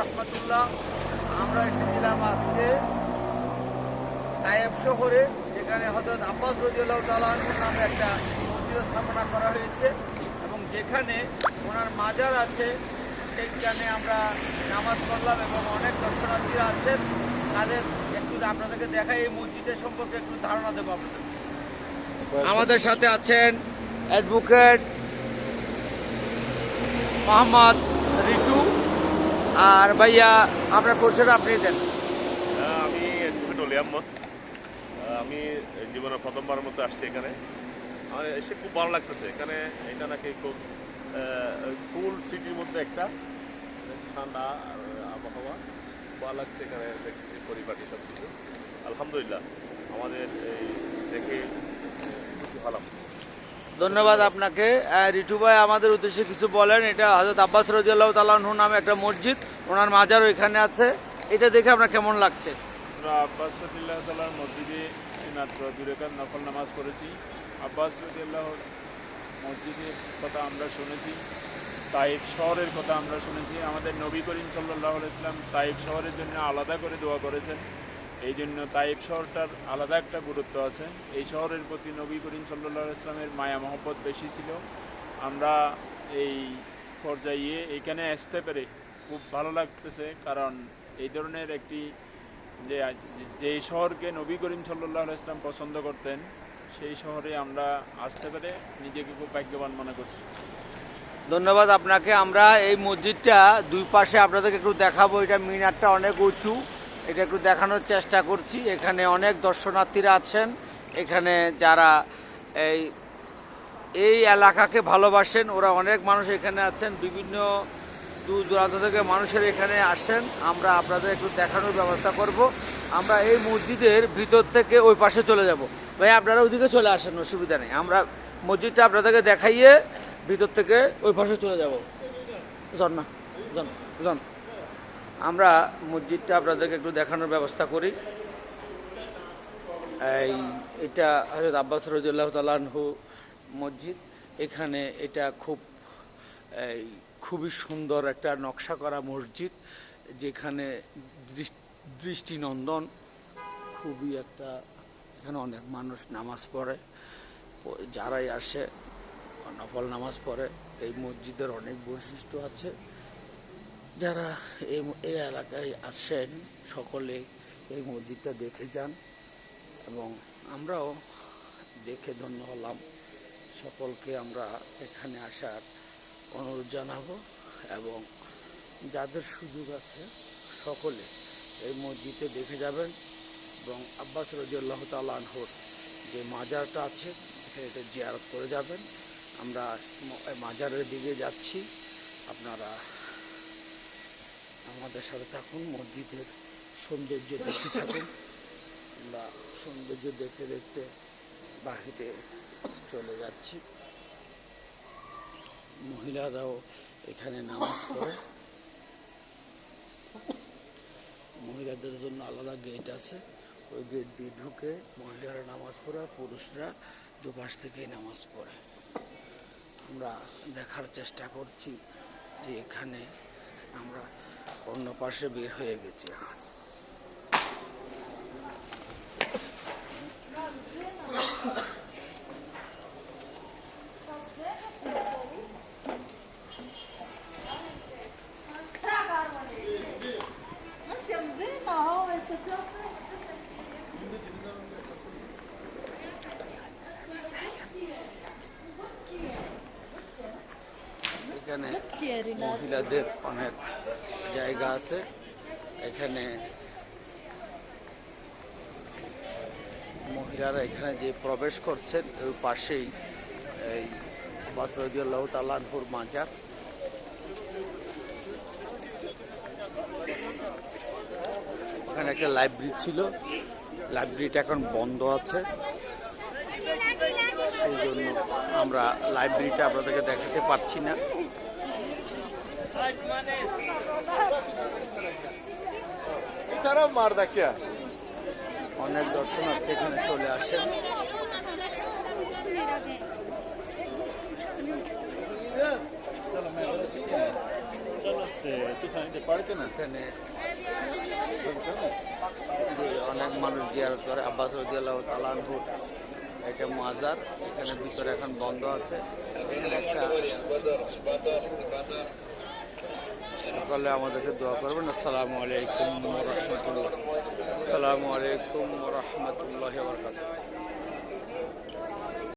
রহমতুল্লাহ, আমরা এসেছিলাম আজকে নায়েব শহরে, যেখানে হজরত আব্বাস রদিউল্লাহ তালাহুর নামে একটা মসজিদ স্থাপনা করা হয়েছে এবং যেখানে ওনার মাজার আছে, সেইখানে আমরা নামাজ পড়লাম এবং অনেক দর্শনার্থীরা আছেন। তাদের একটু আপনাদেরকে দেখাই, এই মসজিদের সম্পর্কে একটু ধারণা দেবো আপনাদের। আমাদের সাথে আছেন অ্যাডভোকেট মোহাম্মদ রিটু আর ভাইয়া, আপনার পরিচয়টা আপনি দেন। আমি আমি জীবনে প্রথমবার মতো আসছি এখানে। আমার এসে খুব ভালো লাগতেছে। এখানে এটা নাকি খুব কুল সিটির মধ্যে একটা। ঠান্ডা আর আবহাওয়া। ভালো লাগছে এখানে দেখছি পরিপাটি সব কিছু আলহামদুলিল্লাহ। আমাদের এই দেখে খুশি হলাম। ধন্যবাদ আপনাকে। রিটু ভাই আমাদের উদ্দেশ্যে কিছু বলেন। এটা হজরত আব্বাস রাজিয়াল্লাহ তালাহু নামে একটা মসজিদ, ওনার মাজার ওইখানে আছে। এটা দেখে আপনার কেমন লাগছে? আমরা আব্বাস রদিল্লাহ তালার মসজিদে মাত্র দুরেকাত নফল নামাজ পড়েছি। আব্বাস রদিল্লাহ মসজিদের কথা আমরা শুনেছি তাইব শহরের কথা আমরা শুনেছি। আমাদের নবী করিম সাল্লাহ ইসলাম তাইব শহরের জন্য আলাদা করে দোয়া করেছেন। এই জন্য তাইব শহরটার আলাদা একটা গুরুত্ব আছে। এই শহরের প্রতি নবী করিম সাল্লাহ ইসলামের মায়া, মহব্বত বেশি ছিল। আমরা এই পর্যায়ে এখানে আসতে পেরে খুব ভালো লাগতেছে কারণ এই ধরনের একটি যে যে শহরকে নবী করিম সাল্লাহ ইসলাম পছন্দ করতেন, সেই শহরে আমরা আসতে পেরে নিজেকে খুব ভাগ্যবান মনে করছি। ধন্যবাদ আপনাকে। আমরা এই মসজিদটা দুই পাশে আপনাদেরকে একটু দেখাবো। এটা মিনারটা অনেক উঁচু। এটা একটু দেখানোর চেষ্টা করছি। এখানে অনেক দর্শনার্থীরা আছেন। এখানে যারা এই এই এলাকাকে ভালোবাসেন, ওরা অনেক মানুষ এখানে আছেন। বিভিন্ন দূর দূরান্ত থেকে মানুষের এখানে আসেন। আমরা আপনাদের একটু দেখানোর ব্যবস্থা করব। আমরা এই মসজিদের ভিতর থেকে ওই পাশে চলে যাব। ভাই, আপনারা ওইদিকে চলে আসেন, অসুবিধা নেই। আমরা মসজিদটা আপনাদেরকে দেখাইয়ে ভিতর থেকে ওই পাশে চলে যাব। জন না জন জন আমরা মসজিদটা আপনাদেরকে একটু দেখানোর ব্যবস্থা করি। এই, এটা হজরত আব্বাস রজুল্লাহ তালাহু মসজিদ। এখানে এটা খুব, এই, খুবই সুন্দর একটা নকশা করা মসজিদ, যেখানে দৃষ- দৃষ্টিনন্দন, খুবই একটা, এখানে অনেক মানুষ নামাজ পড়ে। যারাই আসে, নফল নামাজ পড়ে, এই মসজিদের অনেক বৈশিষ্ট্য আছে। যারা এই এই এলাকায় আসেন সকলে এই মসজিদটা দেখে যান এবং আমরাও দেখে ধন্য হলাম। সকলকে আমরা এখানে আসার অনুরোধ জানাব এবং যাদের সুযোগ আছে সকলে এই মসজিদে দেখে যাবেন এবং আব্বাস রজিউল্লাহ তালানহর যে মাজারটা আছে, এখানে এটা জিয়ারত করে যাবেন। আমরা মাজারের দিকে যাচ্ছি। আপনারা আমাদের সাথে থাকুন, মসজিদের সৌন্দর্য দেখতে থাকুন আমরা সৌন্দর্য দেখতে দেখতে বাহিরে চলে যাচ্ছি। মহিলারাও এখানে নামাজ পড়ে। মহিলাদের জন্য আলাদা গেট আছে। ওই গেট দিয়ে ঢুকে মহিলারা নামাজ পড়ে, পুরুষরা দুপাশ থেকেই নামাজ পড়ে। আমরা দেখার চেষ্টা করছি যে এখানে আমরা অন্য পাশে বের হয়ে গেছি এখন। মহিলাদের অনেক জায়গা আছে। এখানে মহিলারা এখানে যে প্রবেশ করছেন, ওই পাশেই এই বাসরদিয়াল্লাহ তালানপুর মাজার। এখানে একটা লাইব্রেরি ছিল। লাইব্রেরিটা এখন বন্ধ আছে। সেই জন্য আমরা লাইব্রেরিটা আপনাদেরকে দেখাতে পারছি না। এছাড়া মারদাকিয়া অনেক দর্শনার্থী এখানে চলে আসেন অনেক মানুষ জিয়ারত করে। আব্বাস রদিয়াল্লাহ এটা মাজার। এখানে ভিতরে এখন বন্ধ আছে। একটা সকালে আমাদেরকে দোয়া করবেন। আসসালামু আলাইকুম রহমতুল্লাহ। আসসালামু আলাইকুম রহমতুল্লাহ বরকাত